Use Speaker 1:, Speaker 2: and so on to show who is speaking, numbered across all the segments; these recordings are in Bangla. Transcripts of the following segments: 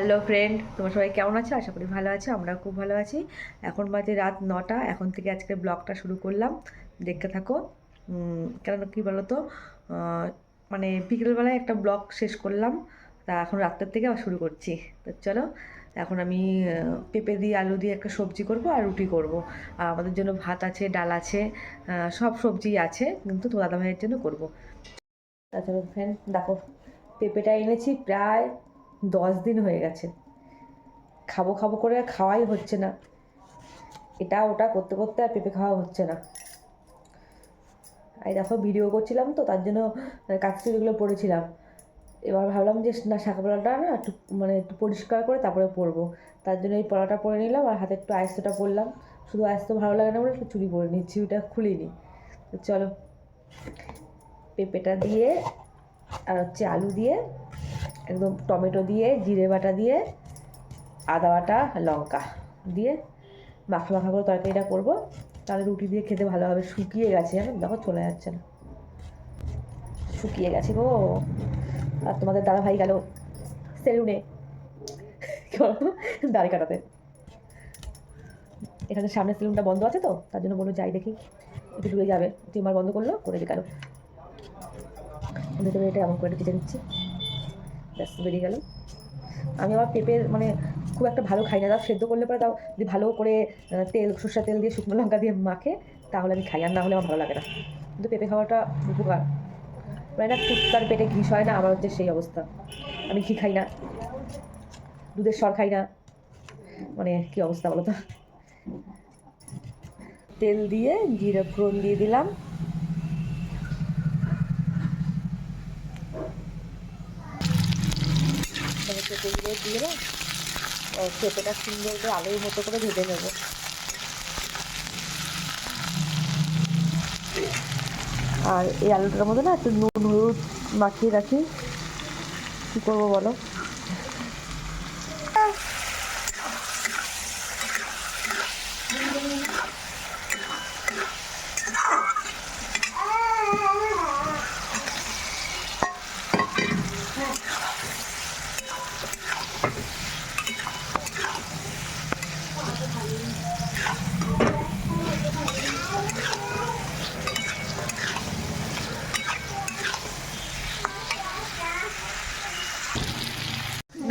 Speaker 1: হ্যালো ফ্রেন্ড, তোমার সবাই কেমন আছো? আশা করি ভালো আছো আমরা খুব ভালো আছি। এখন বাজে রাত নটা, এখন থেকে আজকে ব্লগটা শুরু করলাম। দেখতে থাকো কেন কী বলো তো মানে বিকেলবেলায় একটা ব্লগ শেষ করলাম, তা এখন রাত্রের থেকে আবার শুরু করছি। তো চলো, এখন আমি পেঁপে দিয়ে, আলু দিয়ে একটা সবজি করব আর রুটি করব। আর আমাদের জন্য ভাত আছে, ডাল আছে সব সবজি আছে, কিন্তু তো দাদা ভাইয়ের জন্য করব। তাছাড়া ফ্রেন্ড, দেখো, পেঁপেটা এনেছি প্রায় দশ দিন হয়ে গেছে। খাব খাব করে আর খাওয়াই হচ্ছে না। এটা ওটা করতে করতে আর পেঁপে খাওয়া হচ্ছে না। এই দেখো ভিডিও করছিলাম তো, তার জন্য কাকচুরিগুলো পড়েছিলাম। এবার ভাবলাম যে না, শাকাপলাটা না একটু মানে একটু পরিষ্কার করে তারপরে পরবো। তার জন্য এই পলাটা পরে নিলাম আর হাতে একটু আয়স্তটা পরলাম। শুধু আয়স্ত ভালো লাগে না বলে একটু চুড়ি পরে নিচ্ছি ওটা খুলিনি। চলো, পেঁপেটা দিয়ে আর হচ্ছে আলু দিয়ে একদম টমেটো দিয়ে, জিরে বাটা দিয়ে, আদা বাটা, লঙ্কা দিয়ে মাখা মাখা করে তরকারিটা করব। তাহলে রুটি দিয়ে খেতে ভালো হবে শুকিয়ে গেছে জানো দেখো চলে যাচ্ছে না। শুকিয়ে গেছে গো। আর তোমাদের দাদা ভাই গেল সেলুনে। দাড়ি কাটাতে। এখানে সামনে সেলুনটা বন্ধ আছে তো, তার জন্য বলল যাই দেখি। একটু দূরে যাবে। টিমার বন্ধ করল, করে দিয়ে গেল এটা এমন করে কেটে দিচ্ছি। ব্যাস, বেরিয়ে গেল। আমি আবার পেঁপের মানে খুব একটা ভালো খাই না। তাও সেদ্ধ করলে পরে তাও যদি ভালো করে তেল সর্ষা তেল দিয়ে শুকনো লঙ্কা দিয়ে মাখে, তাহলে আমি খাই। আর না হলে আমার ভালো লাগে না। কিন্তু পেঁপে খাওয়াটা উপকার। মানে না, কুত্তার পেটে ঘি হয় না, আমার হচ্ছে সেই অবস্থা। আমি ঘি খাই না। দুধের সর খাই না। মানে কি অবস্থা বলো তো? তেল দিয়ে, জিরে ফোড়ন দিয়ে দিলাম। পেঁপেগুলো দিয়ে পেঁপেটা সুন্দর করে আলুর মতো করে ভেজে নেব। আর এই আলুটার মধ্যে না একটু নুন, হলুদ মাখিয়ে রাখি। কী করব বলো?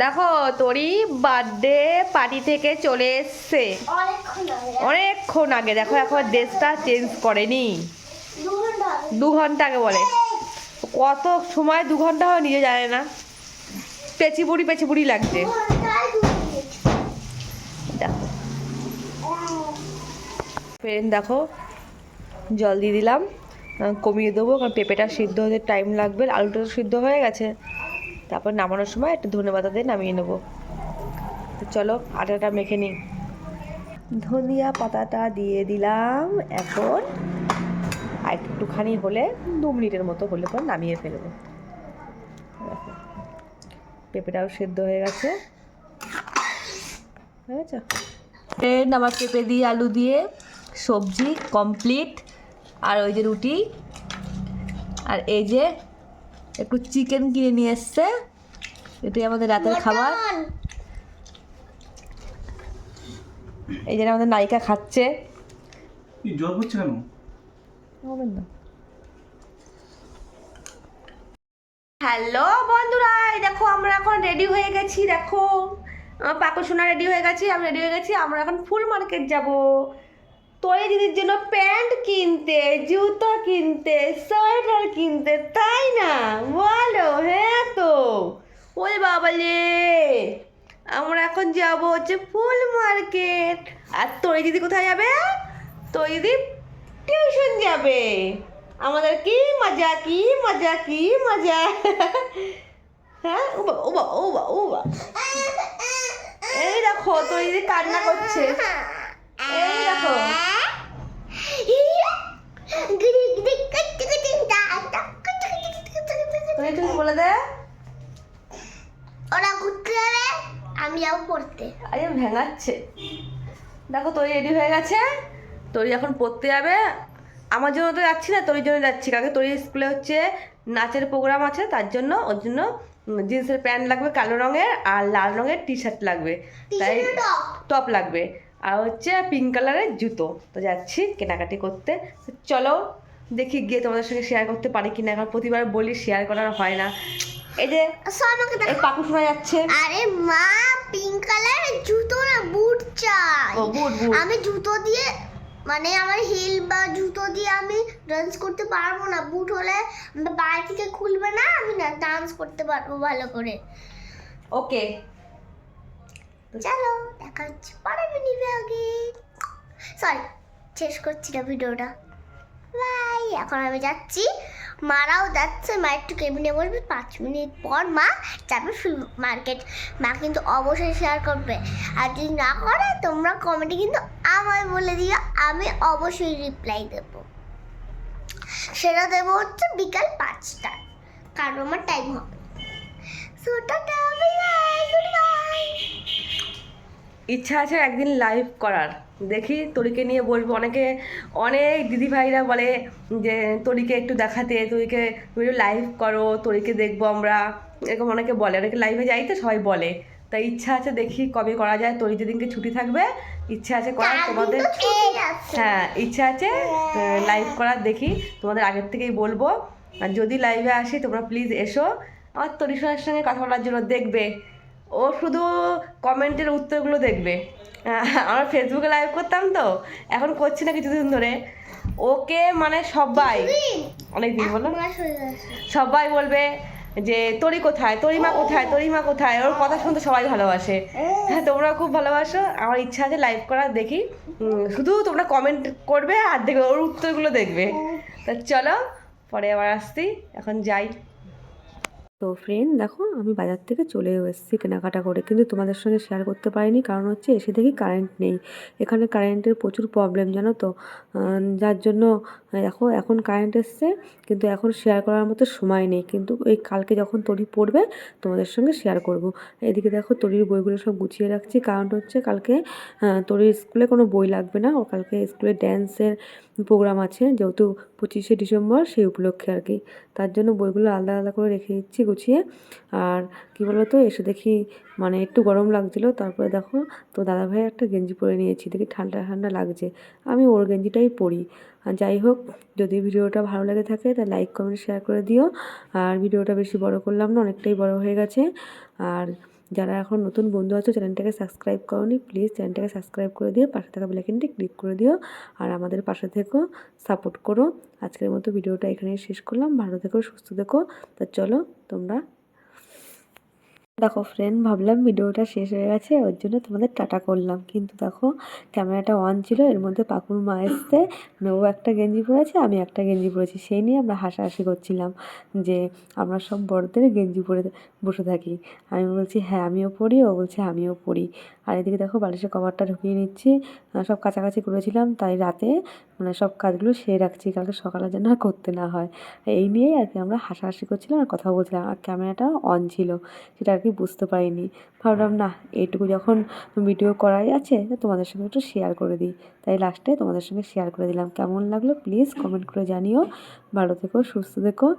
Speaker 1: দেখো তোরই বার্থডে পার্টি থেকে চলে এসছে।
Speaker 2: অনেকক্ষণ আগে।
Speaker 1: দেখো এখন ড্রেসটা চেঞ্জ করেনি।
Speaker 2: দু
Speaker 1: ঘণ্টা আগে বলে। কত সময় দু ঘণ্টা হয় নিজে জানে না। পেঁচি বুড়ি পেঁচি বুড়ি লাগছে দেখো। ফ্রেন্ড দেখো জল দিয়ে দিলাম। কমিয়ে দেবো কারণ পেঁপেটা সিদ্ধ হতে টাইম লাগবে। আলুটা তো সিদ্ধ হয়ে গেছে। তারপর নামানোর সময় একটু ধনে পাতা দিয়ে নামিয়ে নেব। চলো, আটাটা মেখে নিই। ধনিয়া পাতাটা দিয়ে দিলাম। এখন আর একটুখানি হলে, দু মিনিটের মতো হলে পর নামিয়ে ফেলব। পেঁপেটাও সেদ্ধ হয়ে গেছে। ফ্রেন্ড আমার পেঁপে দিয়ে, আলু দিয়ে, সবজি কমপ্লিট। আর ওই যে রুটি। আর এই যে একটু চিকেন কিনে নিয়ে এসছে। এটাই আমাদের রাতের খাবার। এই যে আমাদের নায়িকা খাচ্ছে।
Speaker 3: কি জ্বর হচ্ছে কেন?
Speaker 1: হবেন না। হ্যালো বন্ধুরা এই দেখো আমরা এখন রেডি হয়ে গেছি দেখো। আমার পাকু সোনা রেডি হয়ে গেছি আমি রেডি হয়ে গেছি আমরা এখন ফুল মার্কেট যাব। তোরে দিদির জন্য প্যান্ট কিনতে, জুতো কিনতে, সোয়েটার কিনতে, তাই না? বলো হ্যাঁ তো। ওই বাবালে আমরা এখন যাব হচ্ছে ফুল মার্কেট। আর তোর দিদি কোথায় যাবে? তোর দিদি টিউশন যাবে। আমাদের কি মজা কি মজা কি মজা? হ্যাঁ ও বা ও বা ও বাবা এই দেখো তোর দিদি কান্না করছে। এই দেখো তোর তুমি বলে দে।
Speaker 2: ওরা ঘুরতে যাবে আমি যাব পড়তে।
Speaker 1: আরে ভেঙাচ্ছে। দেখো তোর রেডি হয়ে গেছে। তোরই এখন পড়তে যাবে। আমার জন্য তো যাচ্ছি না তোর জন্য যাচ্ছি। কাকে তোর স্কুলে হচ্ছে নাচের প্রোগ্রাম আছে তার জন্য ওর জন্য
Speaker 4: জিন্সের প্যান্ট লাগবে কালো রঙের আর লাল রঙের টি শার্ট লাগবে তাই।
Speaker 2: টপ
Speaker 4: লাগবে। আর হচ্ছে পিঙ্ক কালারের জুতো। তো যাচ্ছি কেনাকাটি করতে। চলো দেখি গিয়ে তোমাদের সঙ্গে শেয়ার করতে পারি কিনা। এখন প্রতিবার বলি শেয়ার করার হয় না। এই যে
Speaker 2: আমাকে
Speaker 4: এই পাকু শোনা যাচ্ছে।
Speaker 2: আরে মা পিঙ্ক কালারের জুতো না বুট চাই।
Speaker 4: ও বুট বুট
Speaker 2: আমি জুতো দিয়ে মানে আমার হিল বা জুতো দিয়ে আমি ডান্স করতে পারব না। বুট হলে বাইরে থেকে খুলবে না আমি না ডান্স করতে পারব ভালো করে।
Speaker 4: ওকে
Speaker 2: চলো, দেখা হচ্ছে পরে মিনিট আগে। সরি শেষ করছি না ভিডিওটা বাই এখন আমি যাচ্ছি। মারাও যাচ্ছে, মা একটু কেবিনে বলবে পাঁচ মিনিট পর মা যাবে মার্কেট মা কিন্তু অবশ্যই শেয়ার করবে। আর যদি না করে, তোমরা কমেন্টে কিন্তু আমায় বলে দিও, আমি অবশ্যই রিপ্লাই দেব। সেটা দেবো হচ্ছে বিকাল পাঁচটা কারণ আমার টাইম হবে so tata bye bye goodbye
Speaker 4: ইচ্ছা আছে একদিন লাইভ করার। দেখি তরিকে নিয়ে বলব অনেকে অনেক দিদি ভাইরা বলে যে তরিকে একটু দেখাতে তরিকে তুমি একটু লাইভ করো তরিকে দেখব আমরা। এরকম অনেকে বলে। অনেকে লাইভে যাই তো সবাই বলে। তাই ইচ্ছা আছে দেখি কবে করা যায়। তরি যেদিনকে ছুটি থাকবে ইচ্ছা আছে করার তোমাদের হ্যাঁ ইচ্ছা আছে লাইভ করার দেখি। তোমাদের আগের থেকেই বলব। আর যদি লাইভে আসি তোমরা প্লিজ এসো। আমার তরিশনের সঙ্গে কথা বলার জন্য দেখবে। ও শুধু কমেন্টের উত্তরগুলো দেখবে। আমরা ফেসবুকে লাইভ করতাম তো এখন করছি না কিছুদিন ধরে। ওকে মানে সবাই। অনেক দিন বলো সবাই বলবে যে তরি কোথায়? তরিমা কোথায়? তরিমা কোথায়? ওর কথা শুনতে সবাই ভালোবাসে। হ্যাঁ তোমরা খুব ভালোবাসো। আমার ইচ্ছা আছে লাইভ করার দেখি। শুধু তোমরা কমেন্ট করবে আর দেখবে ওর উত্তরগুলো দেখবে। তা চলো পরে আবার আসছি। এখন যাই। তো ফ্রেন্ড দেখো, আমি বাজার থেকে চলেও এসেছি কেনাকাটা করে, কিন্তু তোমাদের সঙ্গে শেয়ার করতে পারিনি। কারণ হচ্ছে এসে দেখি কারেন্ট নেই। এখানে কারেন্টের প্রচুর প্রবলেম জানো তো? যার জন্য দেখো, এখন কারেন্ট এসছে, কিন্তু এখন শেয়ার করার মতো সময় নেই। কিন্তু এই কালকে যখন তরি পড়বে, তোমাদের সঙ্গে শেয়ার করব। এদিকে দেখো তরির বইগুলো সব গুছিয়ে রাখছি। কারণ হচ্ছে কালকে তরির স্কুলে কোনো বই লাগবে না। ও কালকে স্কুলে ড্যান্সের প্রোগ্রাম আছে, যেহেতু পঁচিশে ডিসেম্বর, সেই উপলক্ষে আর কি। তার জন্য বইগুলো আলাদা আলাদা করে রেখে দিচ্ছি গুছিয়ে। আর কি বলতো, এসে দেখি মানে একটু গরম লাগছিল। তারপরে দেখো তো দাদাভাই একটা গেঞ্জি পরে নিয়েছি, দেখি ঠান্ডা ঠান্ডা লাগছে। আমি ওর গেঞ্জিটাই পরি। আর যাই হোক, যদি ভিডিওটা ভালো লেগে থাকে তা লাইক কমেন্ট শেয়ার করে দিও। আর ভিডিওটা বেশি বড় করলাম না, অনেকটাই বড় হয়ে গেছে। আর যারা এখন নতুন বন্ধু আছো, চ্যানেলটাকে সাবস্ক্রাইব করোনি প্লিজ চ্যানেলটাকে সাবস্ক্রাইব করে দিও। পাশে থাকা বেলাইকনটি ক্লিক করে দিও। আর আমাদের পাশে থেকো সাপোর্ট করো। আজকের মতো ভিডিওটা এখানে শেষ করলাম। ভালো থেকো, সুস্থ থেকো। তা চলো, তোমরা দেখো ফ্রেন্ড ভাবলাম ভিডিওটা শেষ হয়ে গেছে, ওর জন্য তোমাদের টাটা করলাম। কিন্তু দেখো ক্যামেরাটা অন ছিল, এর মধ্যে পাকুর মা এসছে মানে ও একটা গেঞ্জি পরেছে, আমি একটা গেঞ্জি পরেছি। সেই নিয়ে আমরা হাসাহাসি করছিলাম যে আমরা সব বড়দের গেঞ্জি পরে বসে থাকি। আমি বলছি হ্যাঁ আমিও পরি। ও বলছে, আমিও পড়ি আর এদিকে দেখো, বালিশের কভারটা ঢুকিয়ে নিচ্ছি। সব কাছাকাছি করেছিলাম, তাই রাতে মানে সব কাজগুলো সেরে রাখছি, কালকে সকালে যেন আর করতে না হয়। এই নিয়েই আর কি আমরা হাসাহাসি করছিলাম আর কথা বলছিলাম। আর ক্যামেরাটা অন ছিল, সেটা আর কি বুঝতে পারিনি। ভাবলাম না এইটুকু যখন ভিডিও করাই আছে, তোমাদের সঙ্গে একটু শেয়ার করে দিই। তাই লাস্টে তোমাদের সঙ্গে শেয়ার করে দিলাম। কেমন লাগল? প্লিজ কমেন্ট করে জানিও। ভালো থেকো, সুস্থ থেকো।